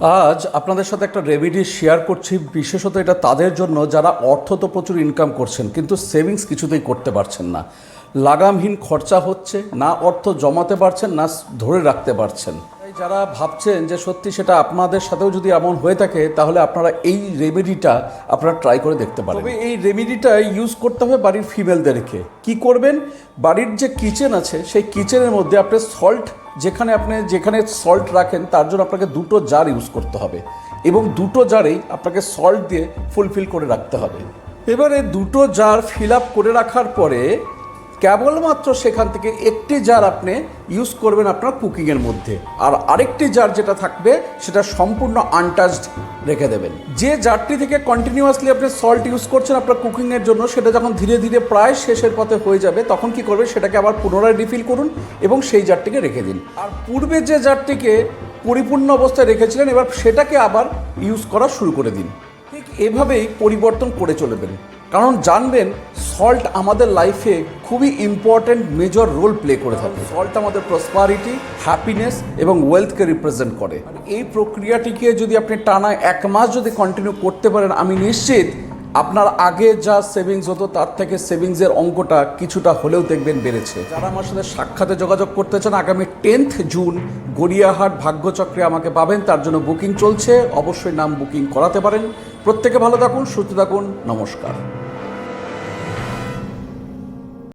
আজ আপনাদের সাথে একটা রেমিডি শেয়ার করছি, বিশেষত এটা তাদের জন্য যারা অর্থ তো প্রচুর ইনকাম করছেন, কিন্তু সেভিংস কিছুতেই করতে পারছেন না। লাগামহীন খরচা হচ্ছে, না অর্থ জমাতে পারছেন, না ধরে রাখতে পারছেন। যারা ভাবছেন যে সত্যি সেটা আপনাদের সাথেও যদি এমন হয়ে থাকে, তাহলে আপনারা এই রেমেডিটা আপনারা ট্রাই করে দেখতে পারেন। তবে এই রেমেডিটা ইউজ করতে হবে বাড়ির ফিমেলদেরকে কি করবেন? বাড়ির যে কিচেন আছে, সেই কিচেনের মধ্যে আপনি সল্ট যেখানে আপনি, যেখানে সল্ট রাখেন, তার জন্য আপনাকে দুটো জার ইউজ করতে হবে। এবং দুটো জারেই আপনাকে সল্ট দিয়ে ফুলফিল করে রাখতে হবে। এবারে দুটো জার ফিল আপ করে রাখার পরে কেবলমাত্র সেখান থেকে একটি জার আপনি ইউজ করবেন আপনার কুকিংয়ের মধ্যে। আর আরেকটি জার যেটা থাকবে, সেটা সম্পূর্ণ আনটাচড রেখে দেবেন। যে জারটি থেকে কন্টিনিউয়াসলি আপনি সল্ট ইউজ করছেন আপনার কুকিংয়ের জন্য, সেটা যখন ধীরে ধীরে প্রায় শেষের পথে হয়ে যাবে, তখন কি করবেন, সেটাকে আবার পুনরায় রিফিল করুন এবং সেই জারটিকে রেখে দিন। আর পূর্বে যে জারটিকে পরিপূর্ণ অবস্থায় রেখেছিলেন, এবার সেটাকে আবার ইউজ করা শুরু করে দিন। ঠিক এভাবেই পরিবর্তন করে চলবেন। কারণ জানবেন সল্ট আমাদের লাইফে খুবই ইম্পর্ট্যান্ট মেজর রোল প্লে করে থাকে। সল্ট আমাদের প্রসপারিটি হ্যাপিনেস এবং ওয়েলথকে রিপ্রেজেন্ট করে। এই প্রক্রিয়াটিকে যদি আপনি টানা এক মাস যদি কন্টিনিউ করতে পারেন আমি নিশ্চিত আপনার আগে যা সেভিংস হতো, তার থেকে সেভিংসের অঙ্কটা কিছুটা হলেও দেখবেন বেড়েছে। যারা আমার সাথে সাক্ষাতে যোগাযোগ করতে চান, আগামী টেন্থ জুন গড়িয়াহাট ভাগ্যচক্রে আমাকে পাবেন, তার জন্য বুকিং চলছে। অবশ্যই নাম বুকিং করাতে পারেন। প্রত্যেকে ভালো থাকুন, সুস্থ থাকুন। নমস্কার।